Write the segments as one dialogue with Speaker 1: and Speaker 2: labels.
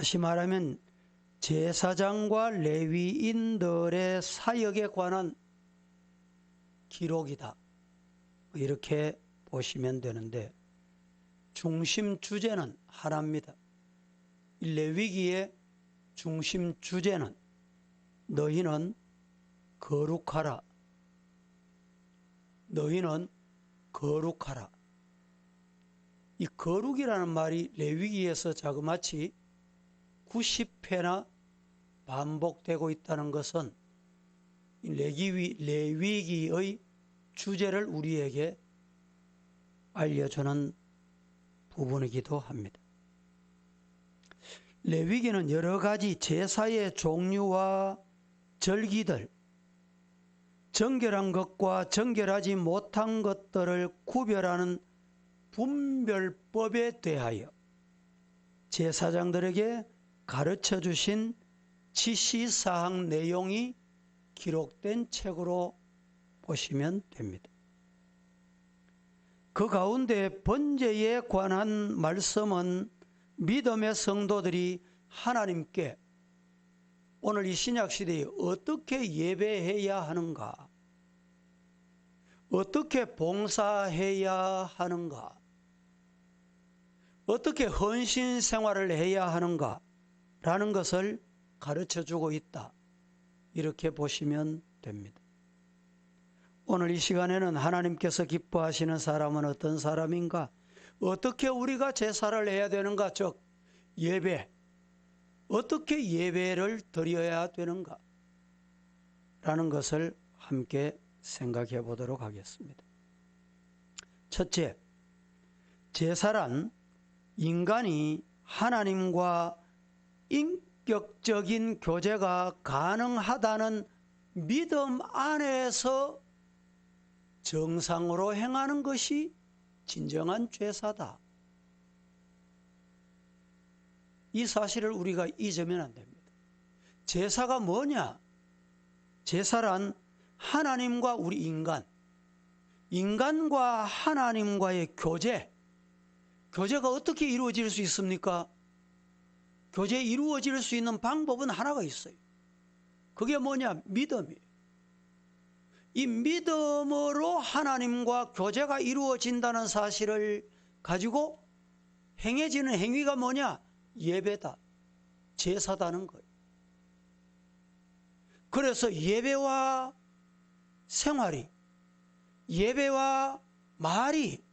Speaker 1: 다시 말하면 제사장과 레위인들의 사역에 관한 기록이다. 이렇게 보시면 되는데 중심 주제는 하나입니다. 이 레위기의 중심 주제는 너희는 거룩하라. 너희는 거룩하라. 이 거룩이라는 말이 레위기에서 자그마치 90회나 반복되고 있다는 것은 이 레기위, 레위기의 주제를 우리에게 알려주는 부분이기도 합니다. 레위기는 여러 가지 제사의 종류와 절기들, 정결한 것과 정결하지 못한 것들을 구별하는 분별법에 대하여 제사장들에게 가르쳐 주신 지시사항 내용이 기록된 책으로 보시면 됩니다. 그 가운데 번제에 관한 말씀은 믿음의 성도들이 하나님께 오늘 이 신약 시대에 어떻게 예배해야 하는가? 어떻게 봉사해야 하는가? 어떻게 헌신 생활을 해야 하는가? 라는 것을 가르쳐 주고 있다. 이렇게 보시면 됩니다. 오늘 이 시간에는 하나님께서 기뻐하시는 사람은 어떤 사람인가? 어떻게 우리가 제사를 해야 되는가? 즉, 예배. 어떻게 예배를 드려야 되는가? 라는 것을 함께 생각해 보도록 하겠습니다. 첫째, 제사란 인간이 하나님과 인격적인 교제가 가능하다는 믿음 안에서 정상으로 행하는 것이 진정한 죄사다. 이 사실을 우리가 잊으면 안 됩니다. 제사가 뭐냐? 제사란 하나님과 우리 인간, 인간과 하나님과의 교제, 교제가 어떻게 이루어질 수 있습니까? 교제 이루어질 수 있는 방법은 하나가 있어요. 그게 뭐냐? 믿음이에요. 이 믿음으로 하나님과 교제가 이루어진다는 사실을 가지고 행해지는 행위가 뭐냐? 예배다. 제사다는 거예요. 그래서 예배와 생활이, 예배와 말이,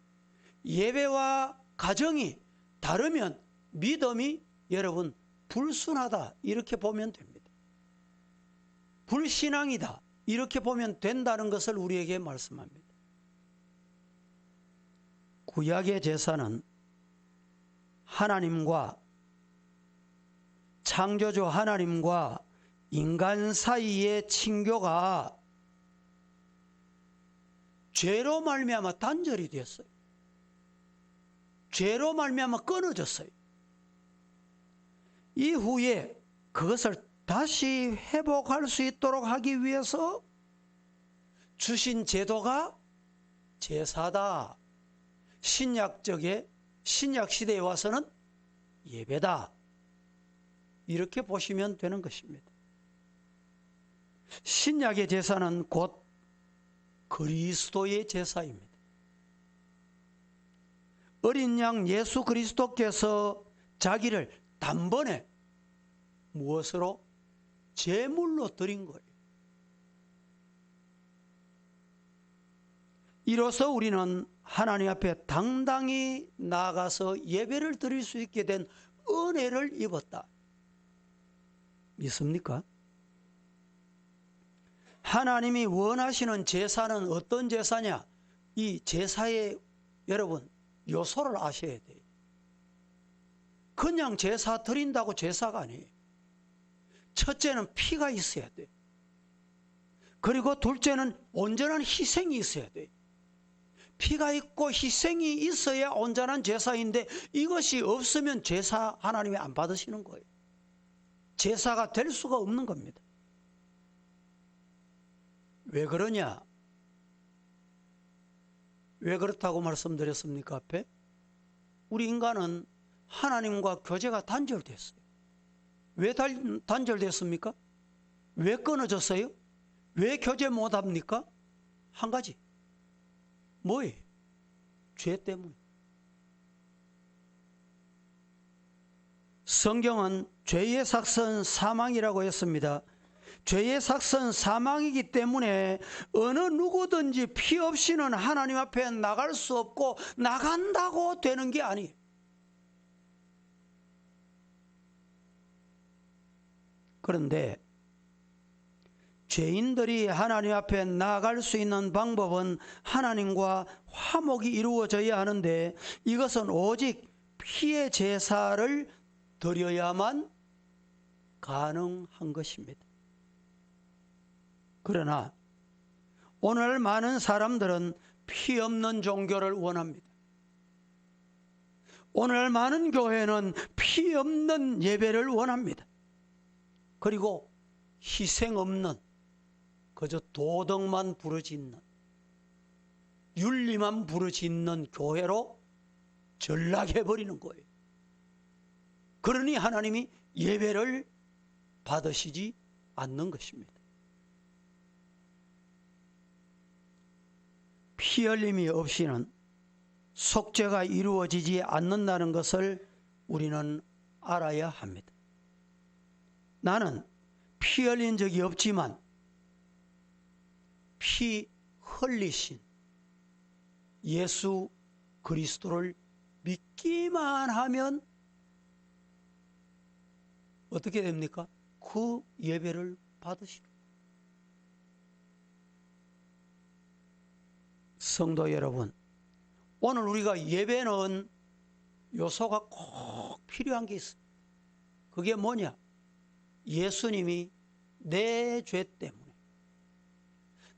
Speaker 1: 예배와 가정이 다르면 믿음이 여러분 불순하다. 이렇게 보면 됩니다. 불신앙이다. 이렇게 보면 된다는 것을 우리에게 말씀합니다. 구약의 제사는 하나님과 창조주 하나님과 인간 사이의 친교가 죄로 말미암아 단절이 됐어요. 죄로 말미암아 끊어졌어요. 이후에 그것을 다시 회복할 수 있도록 하기 위해서 주신 제도가 제사다. 신약적의 신약 시대에 와서는 예배다. 이렇게 보시면 되는 것입니다. 신약의 제사는 곧 그리스도의 제사입니다. 어린 양 예수 그리스도께서 자기를 단번에 무엇으로 제물로 드린 거예요. 이로써 우리는 하나님 앞에 당당히 나가서 예배를 드릴 수 있게 된 은혜를 입었다. 믿습니까? 하나님이 원하시는 제사는 어떤 제사냐? 이 제사의 여러분 요소를 아셔야 돼요. 그냥 제사 드린다고 제사가 아니에요. 첫째는 피가 있어야 돼. 그리고 둘째는 온전한 희생이 있어야 돼. 피가 있고 희생이 있어야 온전한 제사인데 이것이 없으면 제사 하나님이 안 받으시는 거예요. 제사가 될 수가 없는 겁니다. 왜 그러냐? 왜 그렇다고 말씀드렸습니까? 앞에? 우리 인간은 하나님과 교제가 단절됐어요. 왜 단, 단절됐습니까? 왜 끊어졌어요? 왜 교제 못합니까? 한 가지. 뭐예요? 죄 때문에. 성경은 죄의 삭선 사망이라고 했습니다. 죄의 삭선 사망이기 때문에 어느 누구든지 피 없이는 하나님 앞에 나갈 수 없고 나간다고 되는 게 아니에요. 그런데 죄인들이 하나님 앞에 나아갈 수 있는 방법은 하나님과 화목이 이루어져야 하는데 이것은 오직 피의 제사를 드려야만 가능한 것입니다. 그러나 오늘 많은 사람들은 피 없는 종교를 원합니다. 오늘 많은 교회는 피 없는 예배를 원합니다. 그리고 희생 없는 그저 도덕만 부르짖는 윤리만 부르짖는 교회로 전락해 버리는 거예요. 그러니 하나님이 예배를 받으시지 않는 것입니다. 피 흘림이 없이는 속죄가 이루어지지 않는다는 것을 우리는 알아야 합니다. 나는 피 흘린 적이 없지만 피 흘리신 예수 그리스도를 믿기만 하면 어떻게 됩니까? 그 예배를 받으시고 성도 여러분 오늘 우리가 예배는 요소가 꼭 필요한 게 있어요. 그게 뭐냐? 예수님이 내 죄 때문에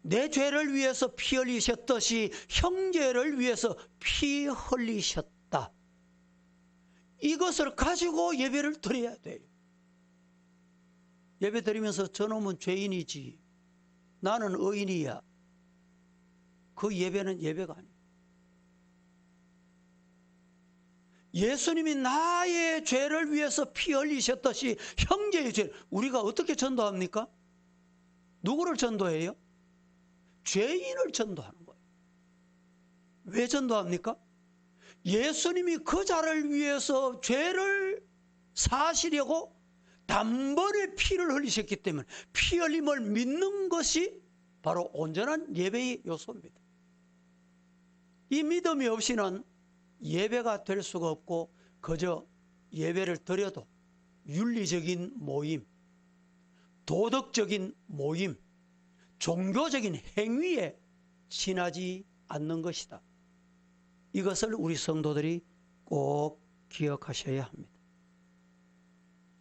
Speaker 1: 내 죄를 위해서 피 흘리셨듯이 형제를 위해서 피 흘리셨다. 이것을 가지고 예배를 드려야 돼요. 예배 드리면서 저놈은 죄인이지. 나는 의인이야. 그 예배는 예배가 아니에 예수님이 나의 죄를 위해서 피 흘리셨듯이 형제의 죄를 우리가 어떻게 전도합니까? 누구를 전도해요? 죄인을 전도하는 거예요. 왜 전도합니까? 예수님이 그 자를 위해서 죄를 사시려고 단번에 피를 흘리셨기 때문에 피 흘림을 믿는 것이 바로 온전한 예배의 요소입니다. 이 믿음이 없이는 예배가 될 수가 없고 그저 예배를 드려도 윤리적인 모임, 도덕적인 모임, 종교적인 행위에 지나지 않는 것이다. 이것을 우리 성도들이 꼭 기억하셔야 합니다.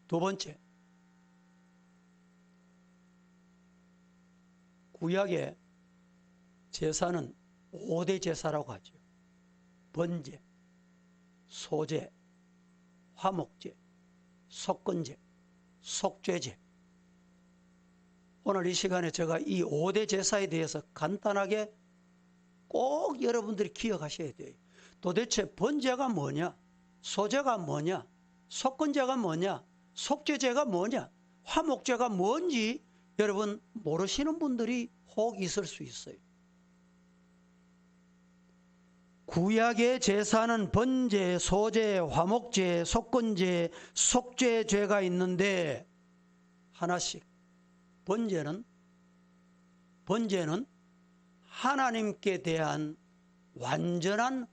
Speaker 1: 두 번째, 구약의 제사는 5대 제사라고 하죠. 번제, 소제, 화목제, 속건제, 속죄제. 오늘 이 시간에 제가 이 5대 제사에 대해서 간단하게 꼭 여러분들이 기억하셔야 돼요. 도대체 번제가 뭐냐? 소제가 뭐냐? 속건제가 뭐냐? 속죄제가 뭐냐? 화목제가 뭔지 여러분 모르시는 분들이 혹 있을 수 있어요. 구약의 제사는 번제, 소제, 화목제, 속건제, 속죄 죄가 있는데 하나씩 번제는 번제는 하나님께 대한 완전한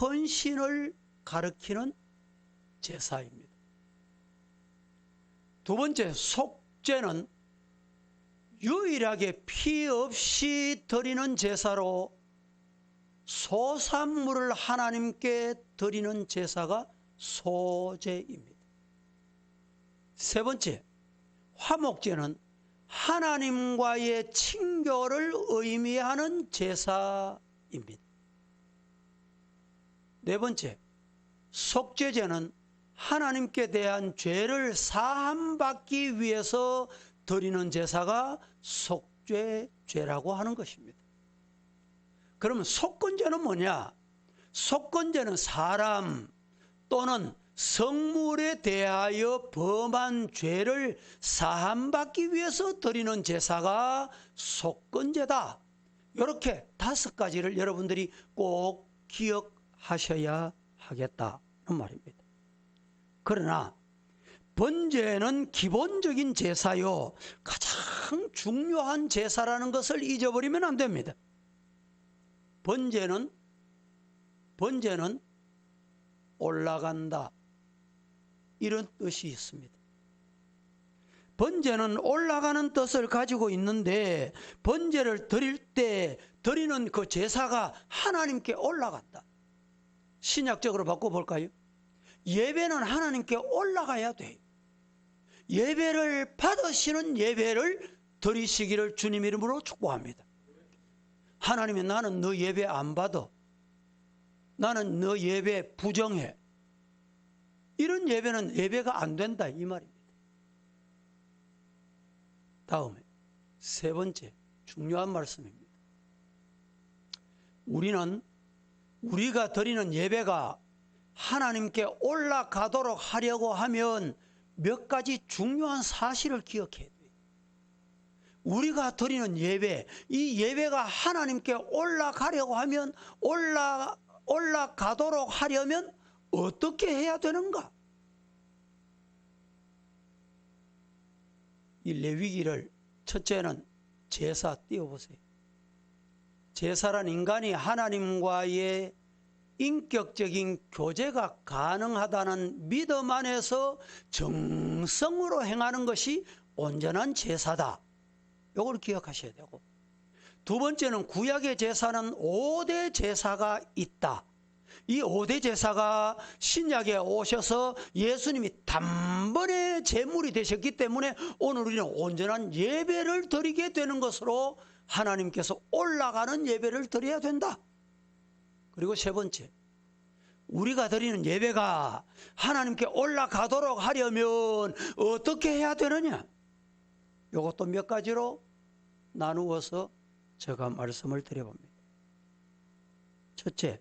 Speaker 1: 헌신을 가리키는 제사입니다. 두 번째 속죄는 유일하게 피 없이 드리는 제사로 소산물을 하나님께 드리는 제사가 소제입니다. 세 번째, 화목제는 하나님과의 친교를 의미하는 제사입니다. 네 번째, 속죄제는 하나님께 대한 죄를 사함받기 위해서 드리는 제사가 속죄죄라고 하는 것입니다. 그러면 속건제는 뭐냐? 속건제는 사람 또는 성물에 대하여 범한 죄를 사함받기 위해서 드리는 제사가 속건제다. 이렇게 다섯 가지를 여러분들이 꼭 기억하셔야 하겠다는 말입니다. 그러나 번제는 기본적인 제사요 가장 중요한 제사라는 것을 잊어버리면 안 됩니다. 번제는 번제는 올라간다 이런 뜻이 있습니다. 번제는 올라가는 뜻을 가지고 있는데 번제를 드릴 때 드리는 그 제사가 하나님께 올라간다. 신약적으로 바꿔볼까요? 예배는 하나님께 올라가야 돼. 예배를 받으시는 예배를 드리시기를 주님 이름으로 축복합니다. 하나님이 나는 너 예배 안 받아. 나는 너 예배 부정해. 이런 예배는 예배가 안 된다 이 말입니다. 다음에 세 번째 중요한 말씀입니다. 우리는 우리가 드리는 예배가 하나님께 올라가도록 하려고 하면 몇 가지 중요한 사실을 기억해야 돼요. 우리가 드리는 예배, 이 예배가 하나님께 올라가려고 하면 올라 올라가도록 하려면 어떻게 해야 되는가? 이 레위기를 첫째는 제사 띄워보세요. 제사란 인간이 하나님과의 인격적인 교제가 가능하다는 믿음 안에서 정성으로 행하는 것이 온전한 제사다. 이걸 기억하셔야 되고. 두 번째는 구약의 제사는 5대 제사가 있다. 이 5대 제사가 신약에 오셔서 예수님이 단번에 제물이 되셨기 때문에 오늘 우리는 온전한 예배를 드리게 되는 것으로 하나님께서 올라가는 예배를 드려야 된다. 그리고 세 번째, 우리가 드리는 예배가 하나님께 올라가도록 하려면 어떻게 해야 되느냐? 이것도 몇 가지로 나누어서 제가 말씀을 드려봅니다. 첫째,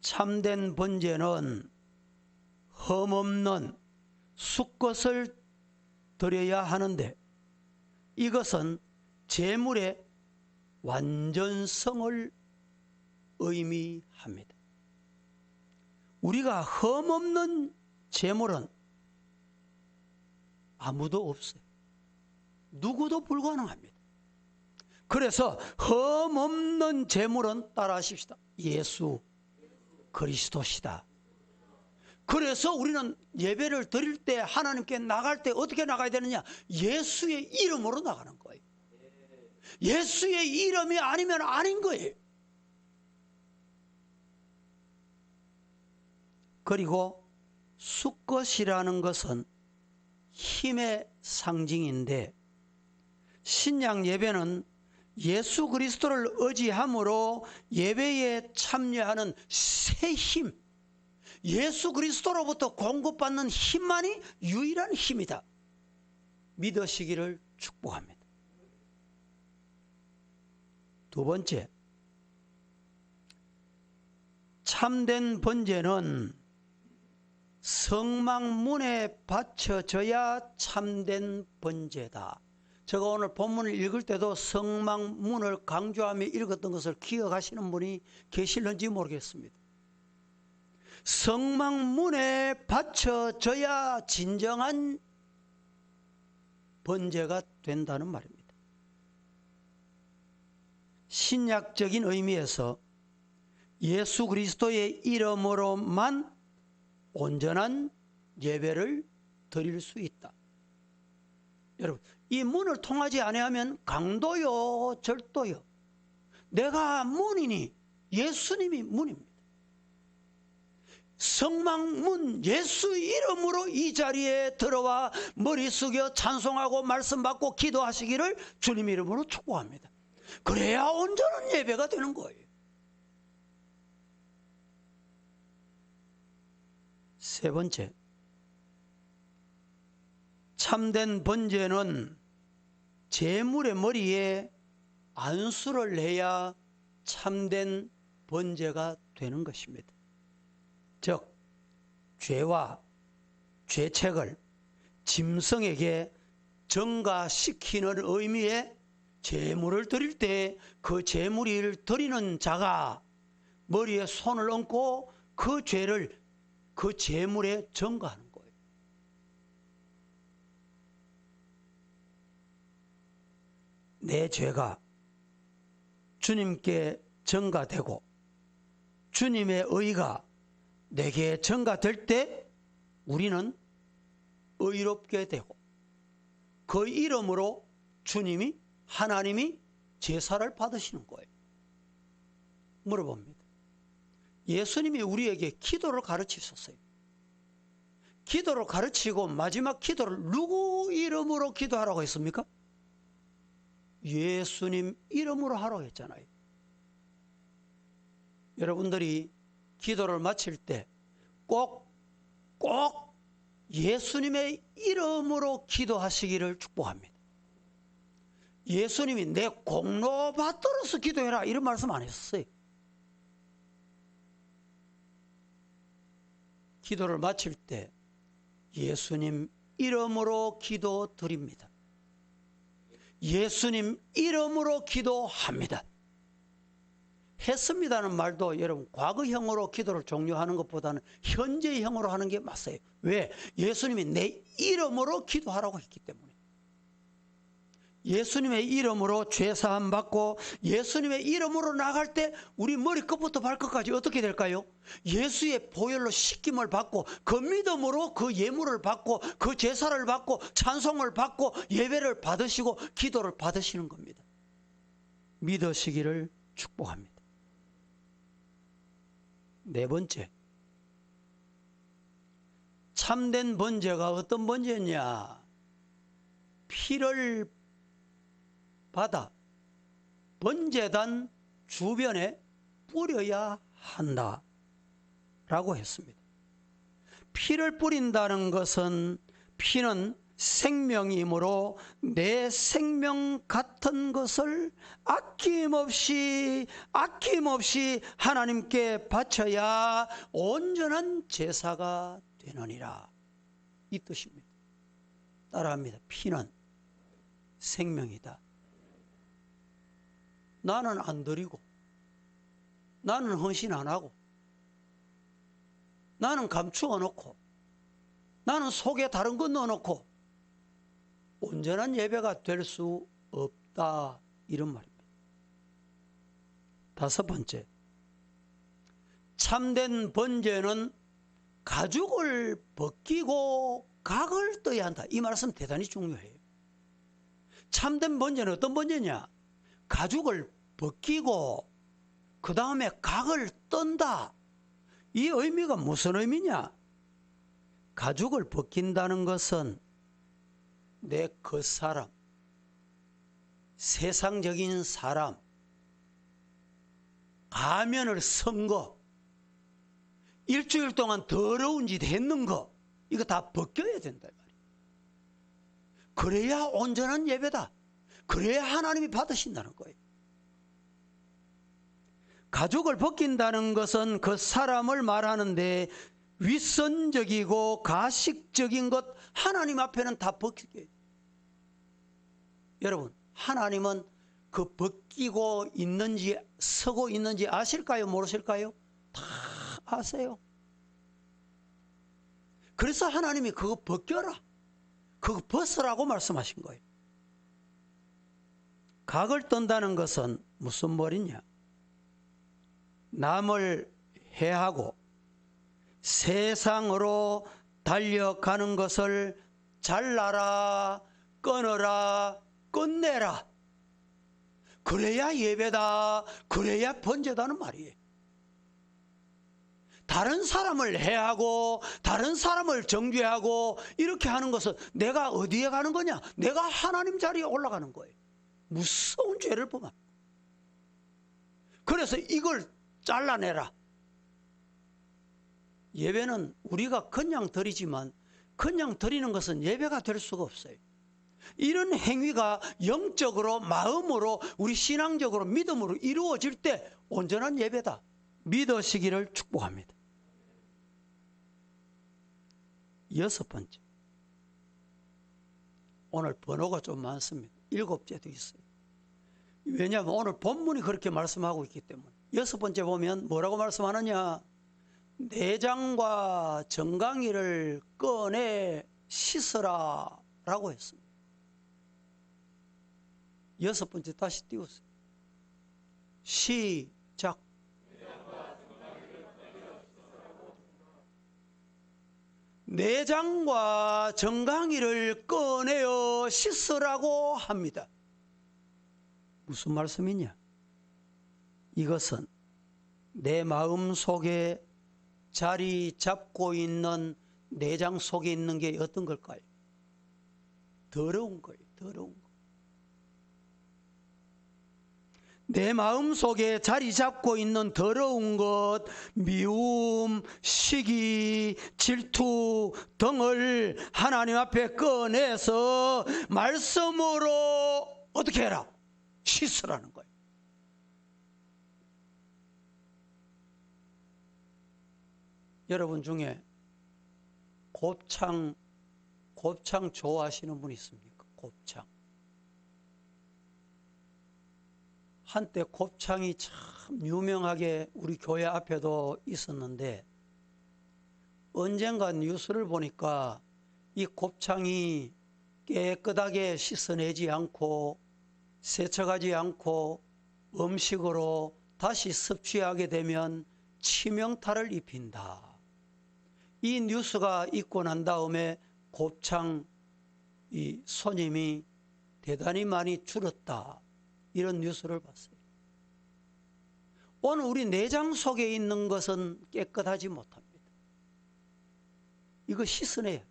Speaker 1: 참된 번제는 흠없는 수것을 드려야 하는데 이것은 제물의 완전성을 의미합니다. 우리가 흠없는 제물은 아무도 없어요. 누구도 불가능합니다. 그래서 흠없는 제물은 따라하십시다. 예수 그리스도시다. 그래서 우리는 예배를 드릴 때 하나님께 나갈 때 어떻게 나가야 되느냐? 예수의 이름으로 나가는 거예요. 예수의 이름이 아니면 아닌 거예요. 그리고 수컷이라는 것은 힘의 상징인데 신약 예배는 예수 그리스도를 의지함으로 예배에 참여하는 새 힘, 예수 그리스도로부터 공급받는 힘만이 유일한 힘이다. 믿으시기를 축복합니다. 두 번째, 참된 번제는 성망문에 바쳐져야 참된 번제다. 제가 오늘 본문을 읽을 때도 성망문을 강조하며 읽었던 것을 기억하시는 분이 계실는지 모르겠습니다. 성망문에 바쳐져야 진정한 번제가 된다는 말입니다. 신약적인 의미에서 예수 그리스도의 이름으로만 온전한 예배를 드릴 수 있다. 여러분, 이 문을 통하지 아니하면 강도요, 절도요. 내가 문이니 예수님이 문입니다. 성망문 예수 이름으로 이 자리에 들어와 머리 숙여 찬송하고 말씀 받고 기도하시기를 주님 이름으로 축복합니다. 그래야 온전한 예배가 되는 거예요. 세 번째, 참된 번제는 제물의 머리에 안수를 해야 참된 번제가 되는 것입니다. 즉, 죄와 죄책을 짐승에게 전가시키는 의미의 제물을 드릴 때그 제물을 드리는 자가 머리에 손을 얹고 그 죄를 그 제물에 전가하는 거예요. 내 죄가 주님께 전가되고 주님의 의가 내게 전가될 때 우리는 의롭게 되고 그 이름으로 주님이 하나님이 제사를 받으시는 거예요. 물어봅니다. 예수님이 우리에게 기도를 가르치셨어요. 기도를 가르치고 마지막 기도를 누구 이름으로 기도하라고 했습니까? 예수님 이름으로 하라고 했잖아요. 여러분들이 기도를 마칠 때 꼭, 꼭 예수님의 이름으로 기도하시기를 축복합니다. 예수님이 내 공로 받들어서 기도해라 이런 말씀 안 했어요. 기도를 마칠 때 예수님 이름으로 기도 드립니다. 예수님 이름으로 기도합니다. 했습니다는 말도 여러분 과거형으로 기도를 종료하는 것보다는 현재형으로 하는 게 맞아요. 왜? 예수님이 내 이름으로 기도하라고 했기 때문에. 예수님의 이름으로 죄사함 받고 예수님의 이름으로 나갈 때 우리 머리끝부터 발끝까지 어떻게 될까요? 예수의 보혈로 씻김을 받고 그 믿음으로 그 예물을 받고 그 제사를 받고 찬송을 받고 예배를 받으시고 기도를 받으시는 겁니다. 믿으시기를 축복합니다. 네 번째. 참된 번제가 어떤 번제냐? 피를 받아 번제단 주변에 뿌려야 한다. 라고 했습니다. 피를 뿌린다는 것은 피는 생명이므로 내 생명 같은 것을 아낌없이 아낌없이 하나님께 바쳐야 온전한 제사가 되느니라 이 뜻입니다. 따라합니다. 피는 생명이다. 나는 안 드리고 나는 헌신 안 하고 나는 감추어 놓고 나는 속에 다른 거 넣어 놓고 온전한 예배가 될 수 없다 이런 말입니다. 다섯 번째 참된 번제는 가죽을 벗기고 각을 떠야 한다. 이 말씀 대단히 중요해요. 참된 번제는 어떤 번제냐? 가죽을 벗기고 그 다음에 각을 떤다. 이 의미가 무슨 의미냐? 가죽을 벗긴다는 것은 내 겉사람, 세상적인 사람, 가면을 쓴 거, 일주일 동안 더러운 짓 했는 거, 이거 다 벗겨야 된다. 그래야 온전한 예배다. 그래야 하나님이 받으신다는 거예요. 가죽을 벗긴다는 것은 그 사람을 말하는데 윗선적이고 가식적인 것 하나님 앞에는 다 벗기게 여러분 하나님은 그 벗기고 있는지 서고 있는지 아실까요? 모르실까요? 다 아세요. 그래서 하나님이 그거 벗겨라 그거 벗으라고 말씀하신 거예요. 각을 떤다는 것은 무슨 말이냐 남을 해하고 세상으로 달려가는 것을 잘라라, 끊어라, 끝내라. 그래야 예배다, 그래야 번제다는 말이에요. 다른 사람을 해하고 다른 사람을 정죄하고 이렇게 하는 것은 내가 어디에 가는 거냐? 내가 하나님 자리에 올라가는 거예요. 무서운 죄를 범한. 그래서 이걸 잘라내라. 예배는 우리가 그냥 드리지만 그냥 드리는 것은 예배가 될 수가 없어요. 이런 행위가 영적으로 마음으로 우리 신앙적으로 믿음으로 이루어질 때 온전한 예배다. 믿으시기를 축복합니다. 여섯 번째. 오늘 번호가 좀 많습니다. 일곱째도 있어요. 왜냐하면 오늘 본문이 그렇게 말씀하고 있기 때문에. 여섯 번째 보면 뭐라고 말씀하느냐? 내장과 정강이를 꺼내 씻으라 라고 했습니다. 여섯 번째 다시 띄우세요. 시작. 내장과 정강이를 꺼내어 씻으라고 합니다. 무슨 말씀이냐? 이것은 내 마음 속에 자리 잡고 있는 내장 속에 있는 게 어떤 걸까요? 더러운 거예요. 더러운 거. 내 마음 속에 자리 잡고 있는 더러운 것, 미움, 시기, 질투 등을 하나님 앞에 꺼내서 말씀으로 어떻게 해라? 씻으라는 거예요. 여러분 중에 곱창 곱창 좋아하시는 분 있습니까? 곱창. 한때 곱창이 참 유명하게 우리 교회 앞에도 있었는데 언젠가 뉴스를 보니까 이 곱창이 깨끗하게 씻어내지 않고 세척하지 않고 음식으로 다시 섭취하게 되면 치명타를 입힌다. 이 뉴스가 있고 난 다음에 곱창 이 손님이 대단히 많이 줄었다. 이런 뉴스를 봤어요. 오늘 우리 내장 속에 있는 것은 깨끗하지 못합니다. 이거 씻어내야 돼.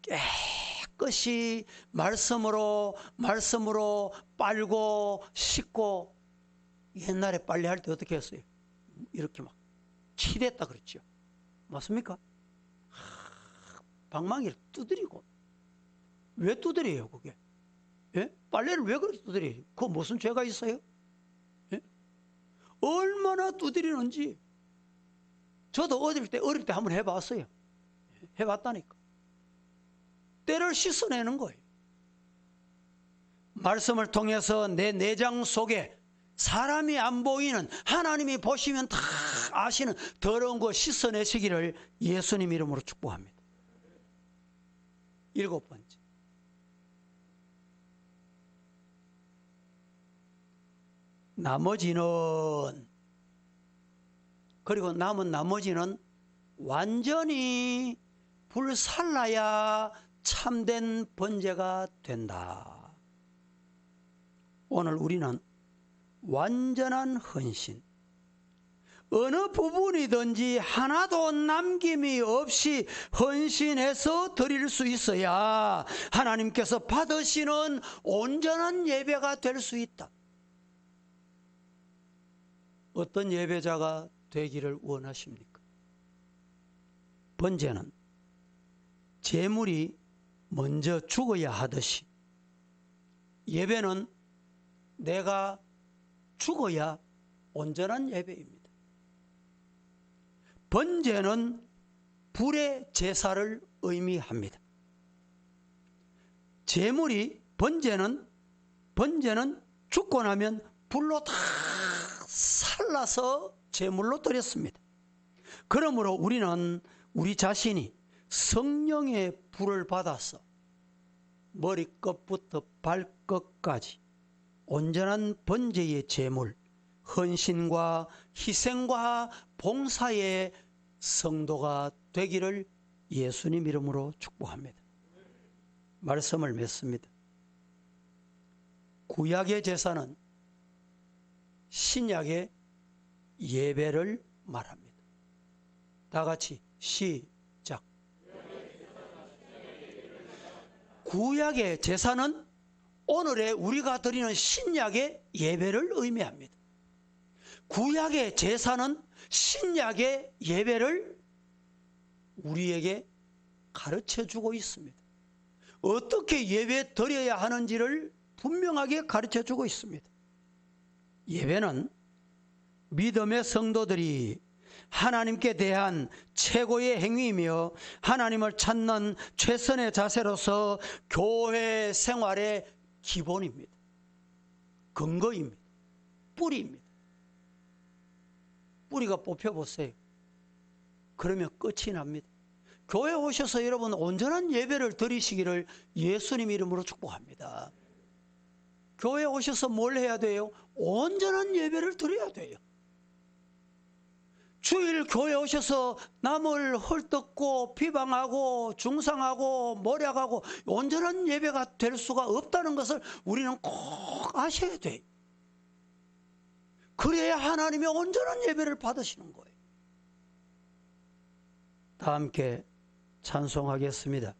Speaker 1: 깨끗이 말씀으로 말씀으로 빨고 씻고 옛날에 빨래할 때 어떻게 했어요? 이렇게 막 치댔다 그랬죠. 맞습니까? 하, 방망이를 두드리고 왜 두드려요 그게? 예? 빨래를 왜 그렇게 두드려요? 그 무슨 죄가 있어요? 예? 얼마나 두드리는지 저도 어릴 때 어릴 때 한번 해봤어요. 해봤다니까. 때를 씻어내는 거예요. 말씀을 통해서 내 내장 속에 사람이 안 보이는 하나님이 보시면 다 아시는 더러운 거 씻어내시기를 예수님 이름으로 축복합니다. 일곱 번째. 나머지는 그리고 남은 나머지는 완전히 불살라야 참된 번제가 된다. 오늘 우리는 완전한 헌신, 어느 부분이든지 하나도 남김이 없이 헌신해서 드릴 수 있어야 하나님께서 받으시는 온전한 예배가 될 수 있다. 어떤 예배자가 되기를 원하십니까? 번제는 재물이 먼저 죽어야 하듯이 예배는 내가 죽어야 온전한 예배입니다. 번제는 불의 제사를 의미합니다. 재물이 번제는 번제는 죽고 나면 불로 다 살라서 제물로 드렸습니다. 그러므로 우리는 우리 자신이 성령의 불을 받아서 머리끝부터 발끝까지 온전한 번제의 제물, 헌신과 희생과 봉사의 성도가 되기를 예수님 이름으로 축복합니다. 말씀을 맺습니다. 구약의 제사는 신약의 예배를 말합니다. 다 같이 시작. 구약의 제사는 오늘의 우리가 드리는 신약의 예배를 의미합니다. 구약의 제사는 신약의 예배를 우리에게 가르쳐 주고 있습니다. 어떻게 예배 드려야 하는지를 분명하게 가르쳐 주고 있습니다. 예배는 믿음의 성도들이 하나님께 대한 최고의 행위이며 하나님을 찾는 최선의 자세로서 교회 생활의 기본입니다. 근거입니다. 뿌리입니다. 뿌리가 뽑혀 보세요. 그러면 끝이 납니다. 교회 오셔서 여러분 온전한 예배를 드리시기를 예수님 이름으로 축복합니다. 교회 오셔서 뭘 해야 돼요? 온전한 예배를 드려야 돼요. 주일 교회 오셔서 남을 헐뜯고 비방하고 중상하고 모략하고 온전한 예배가 될 수가 없다는 것을 우리는 꼭 아셔야 돼요. 그래야 하나님의 온전한 예배를 받으시는 거예요. 다 함께 찬송하겠습니다.